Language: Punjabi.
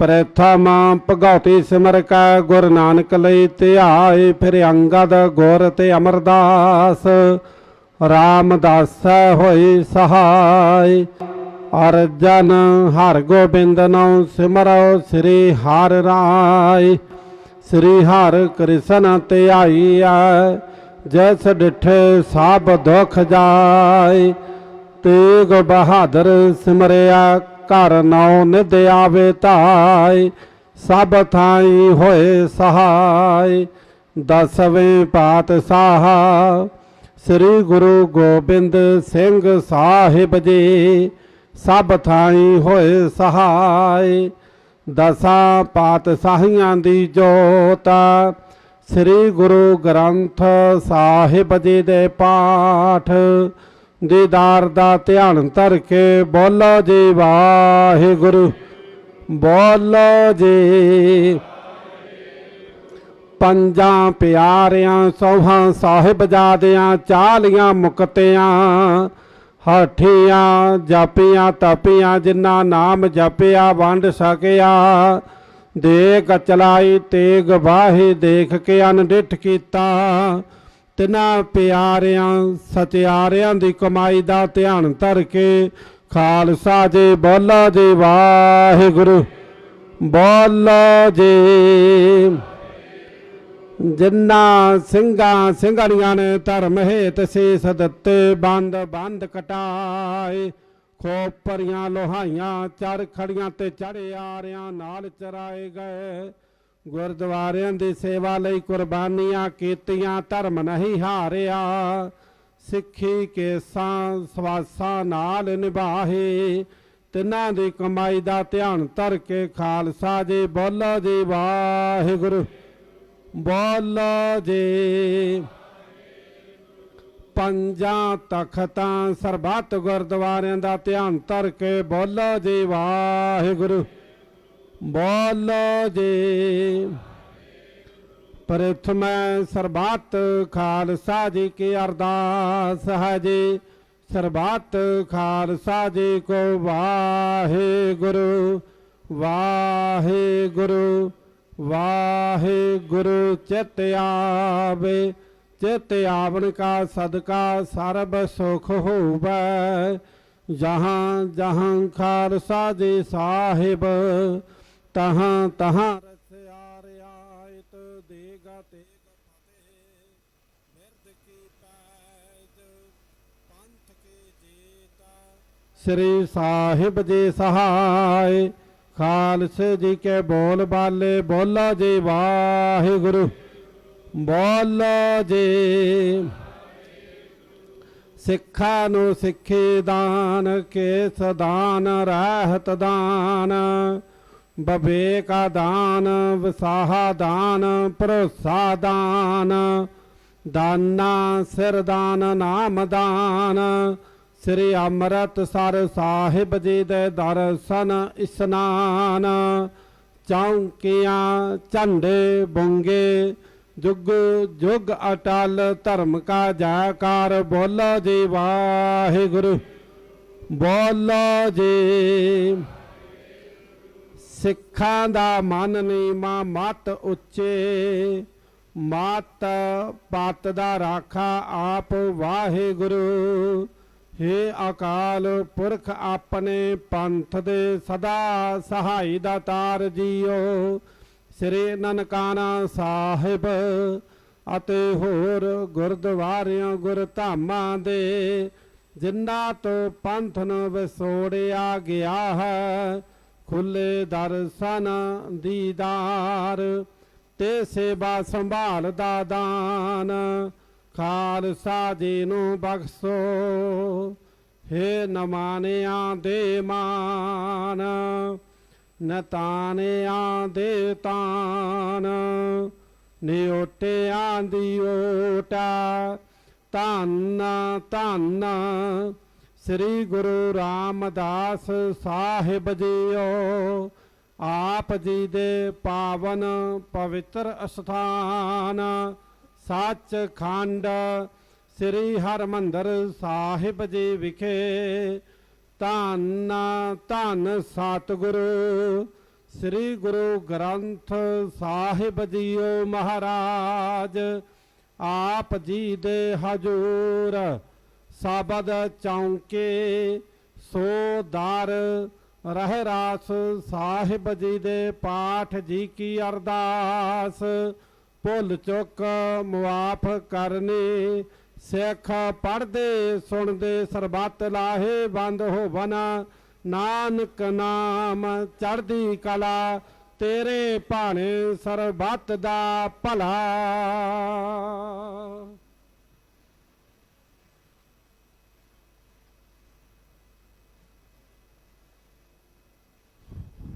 ਪ੍ਰਥਮ ਭਗਉਤੀ ਸਿਮਰ ਕੈ, ਗੁਰ ਨਾਨਕ ਲਈ ਧਿਆਏ ਫਿਰ ਅੰਗਦ ਗੁਰ ਤੇ ਅਮਰਦਾਸ। ਰਾਮਦਾਸ ਹੋਈ ਸਹਾਈ, ਅਰਜਨ ਹਰ ਗੋਬਿੰਦ ਨਾਮ ਸਿਮਰੋ ਸ੍ਰੀ ਹਰ ਰਾਏ। ਸ੍ਰੀ ਹਰ ਕ੍ਰਿਸ਼ਨ ਤੇ ਧਿਆਈਐ ਜੈਸ ਡਿਠੇ ਸਭ ਦੁਖ ਜਾਏ। ਤੇਗ ਬਹਾਦਰ ਸਿਮਰਿਆ ਘਰ ਨੌ ਨਿਧ ਆਵੇ ਧਾਇ ਸਭ ਥਾਈ ਹੋਏ ਸਹਾਈ ਦਸਵੇਂ ਪਾਤਸ਼ਾਹ ਸ੍ਰੀ ਗੁਰੂ ਗੋਬਿੰਦ ਸਿੰਘ ਸਾਹਿਬ ਜੀ, ਸਭ ਥਾਈ ਹੋਏ ਸਹਾਈ ਦਸਾਂ ਪਾਤਸ਼ਾਹੀਆਂ ਦੀ ਜੋਤ ਸ੍ਰੀ ਗੁਰੂ ਗ੍ਰੰਥ ਸਾਹਿਬ ਜੀ ਦੇ ਪਾਠ ਦੀਦਾਰ ਦਾ ਧਿਆਨ ਧਰ ਕੇ ਬੋਲੋ ਜੀ ਵਾਹਿਗੁਰੂ, ਬੋਲੋ ਜੀ। ਪੰਜਾਂ ਪਿਆਰਿਆਂ, ਸੋਹਾਂ ਸਾਹਿਬਜ਼ਾਦਿਆਂ ਚਾਲੀਆਂ ਮੁਕਤਿਆਂ, ਹਠੀਆਂ ਜਪੀਆਂ, ਤਪੀਆਂ, ਜਿਨ੍ਹਾਂ ਨਾਮ ਜਪਿਆ, ਵੰਡ ਸਕਿਆ। ਦੇਖ ਚਲਾਈ, ਤੇਗ ਵਾਹੀ, ਦੇਖ ਕੇ ਅਨਡਿਠ ਕੀਤਾ। ਤਿਨਾਂ ਪਿਆਰਿਆਂ, ਸਤਿਆਰਿਆਂ ਦੀ ਕਮਾਈ ਦਾ ਧਿਆਨ ਧਰ ਕੇ ਖਾਲਸਾ ਜੀ, ਬੋਲਾ ਜੀ, ਵਾਹਿਗੁਰੂ, ਬੋਲੋ ਜੀ। ਜਿਨ੍ਹਾਂ ਸਿੰਘਾਂ, ਸਿੰਘਣੀਆਂ ਨੇ ਧਰਮ ਹੇਤ ਸੀਸ ਦਿੱਤੇ, ਬੰਦ ਬੰਦ ਕਟਾਏ ਖੋਪਰੀਆਂ ਲੋਹਾਈਆਂ ਚੜ ਖੜੀਆਂ ਤੇ ਚੜੇ ਆਰਿਆਂ ਨਾਲ ਚਰਾਏ ਗਏ। ਗੁਰਦੁਆਰਿਆਂ ਦੀ ਸੇਵਾ ਲਈ ਕੁਰਬਾਨੀਆਂ ਕੀਤੀਆਂ, ਧਰਮ ਨਹੀਂ ਹਾਰਿਆ। ਸਿੱਖੀ ਕੇਸਾਂ ਸਵਾਸਾਂ ਨਾਲ ਨਿਭਾਹੇ। ਤਿੰਨਾਂ ਦੀ ਕਮਾਈ ਦਾ ਧਿਆਨ ਧਰ ਕੇ ਖਾਲਸਾ ਜੀ, ਬੋਲੋ ਜੀ ਵਾਹਿਗੁਰੂ। ਬੋਲੋ ਜੀ। ਪੰਜਾਂ ਤਖਤਾਂ ਸਰਬੱਤ ਗੁਰਦੁਆਰਿਆਂ ਦਾ ਧਿਆਨ ਧਰ ਕੇ ਬੋਲੋ ਜੀ ਵਾਹਿਗੁਰੂ। ਬੋਲੋ ਜੀ। ਪ੍ਰਥਮੈ ਸਰਬੱਤ ਖਾਲਸਾ ਜੀ ਕੀ ਅਰਦਾਸ ਹੈ ਜੀ। ਸਰਬੱਤ ਖਾਲਸਾ ਜੀ ਕੋ ਵਾਹਿਗੁਰੂ ਵਾਹਿਗੁਰੂ ਵਾਹਿਗੁਰੂ ਚਿਤ ਆਵੇ। ਚਿਤ ਆਵਨ ਕਾ ਸਦਕਾ ਸਰਬ ਸੁਖ ਹੋਵੇ। ਜਹਾਂ ਜਹਾਂ ਖਾਲਸਾ ਜੀ ਸਾਹਿਬ ਤਹਾਂ ਤਹਾਂ ਦੇਗਾ ਕੀ ਕੀ ਸ੍ਰੀ ਸਾਹਿਬ ਜੀ ਸਹਾਇ ਖਾਲਸੇ ਜੀ ਕੇ ਬੋਲ ਬਾਲੇ ਬੋਲਾ ਜੀ ਵਾਹਿਗੁਰੂ ਬੋਲੋ ਜੀ। ਸਿੱਖਾਂ ਨੂੰ ਸਿੱਖੀ ਦਾਨ ਕੇਸ ਦਾਨ ਰਹਿਤ ਦਾਨ। ਬਵੇਕਾ ਦਾਨ ਵਿਸਾਹਾ ਦਾਨ ਭਰੋਸਾ ਦਾਨ ਦਾਨਾ ਸਿਰ ਦਾਨ ਨਾਮ ਦਾਨ ਸ੍ਰੀ ਅੰਮ੍ਰਿਤਸਰ ਸਾਹਿਬ ਜੀ ਦੇ ਦਰਸ਼ਨ ਇਸਨਾਨ। ਚੌਂਕੀਆਂ, ਝੰਡੇ ਬੁੰਗੇ, ਜੁਗ ਜੁਗ ਅਟਲ ਧਰਮ ਕਾ ਜੈਕਾਰ। ਬੋਲੋ ਜੀ ਵਾਹਿਗੁਰੂ, ਬੋਲੋ ਜੀ। ਸਿੱਖਾਂ ਦਾ ਮਨ ਨੀਮਾ ਮਤ ਉੱਚੇ, ਮਤ ਪਤ ਦਾ ਰਾਖਾ ਆਪ ਵਾਹਿਗੁਰੂ। ਹੇ ਅਕਾਲ ਪੁਰਖ, ਆਪਣੇ ਪੰਥ ਦੇ ਸਦਾ ਸਹਾਈ ਦਾ ਤਾਰ ਜੀਓ। ਸ੍ਰੀ ਨਨਕਾਣਾ ਸਾਹਿਬ ਅਤੇ ਹੋਰ ਗੁਰਦੁਆਰਿਆਂ, ਗੁਰਧਾਮਾਂ ਦੇ ਜਿਨ੍ਹਾਂ ਤੋਂ ਪੰਥ ਨੂੰ ਵਿਸੋੜਿਆ ਗਿਆ ਹੈ ਖੁੱਲੇ ਦਰਸ਼ਨ ਦੀਦਾਰ, ਤੇ ਸੇਵਾ ਸੰਭਾਲ ਦਾ ਦਾਨ। ਖਾਲਸਾ ਜੀ ਨੂੰ ਬਖਸ਼ੋ, ਹੇ ਨਮਾਨਿਆਂ ਦੇ ਮਾਨ, ਨਤਾਨਿਆਂ ਦੇ ਤਾਨ। ਨਿਓਟਿਆਂ ਦੀ ਓਟਾ, ਧੰਨ ਧੰਨ ਸ੍ਰੀ ਗੁਰੂ ਰਾਮਦਾਸ ਸਾਹਿਬ ਜੀਓ, ਆਪ ਜੀ ਦੇ ਪਾਵਨ ਪਵਿੱਤਰ ਅਸਥਾਨ, ਸੱਚਖੰਡ ਸ੍ਰੀ ਹਰਮੰਦਰ ਸਾਹਿਬ ਜੀ ਵਿਖੇ। ਧੰਨ ਧੰਨ ਸਤਿਗੁਰੂ ਸ੍ਰੀ ਗੁਰੂ ਗ੍ਰੰਥ ਸਾਹਿਬ ਜੀਓ ਮਹਾਰਾਜ, ਆਪ ਜੀ ਦੇ ਹਜੂਰ। ਸਾਬਦ ਚੌਂਕੇ ਸੋ ਦਰ ਰਹਿ ਰਾਸ, ਸਾਹਿਬ ਜੀ ਦੇ ਪਾਠ ਜੀ ਕੀ ਅਰਦਾਸ। ਭੁੱਲ ਚੁੱਕ ਮੁਆਫ ਕਰਨੀ, ਸਿੱਖ ਪੜਦੇ ਸੁਣਦੇ, ਸਰਬੱਤ ਲਾਹੇ ਬੰਦ ਹੋਵਨ ਨਾਨਕ ਨਾਮ ਚੜ੍ਹਦੀ ਕਲਾ, ਤੇਰੇ ਭਾਣੇ ਸਰਬੱਤ ਦਾ ਭਲਾ।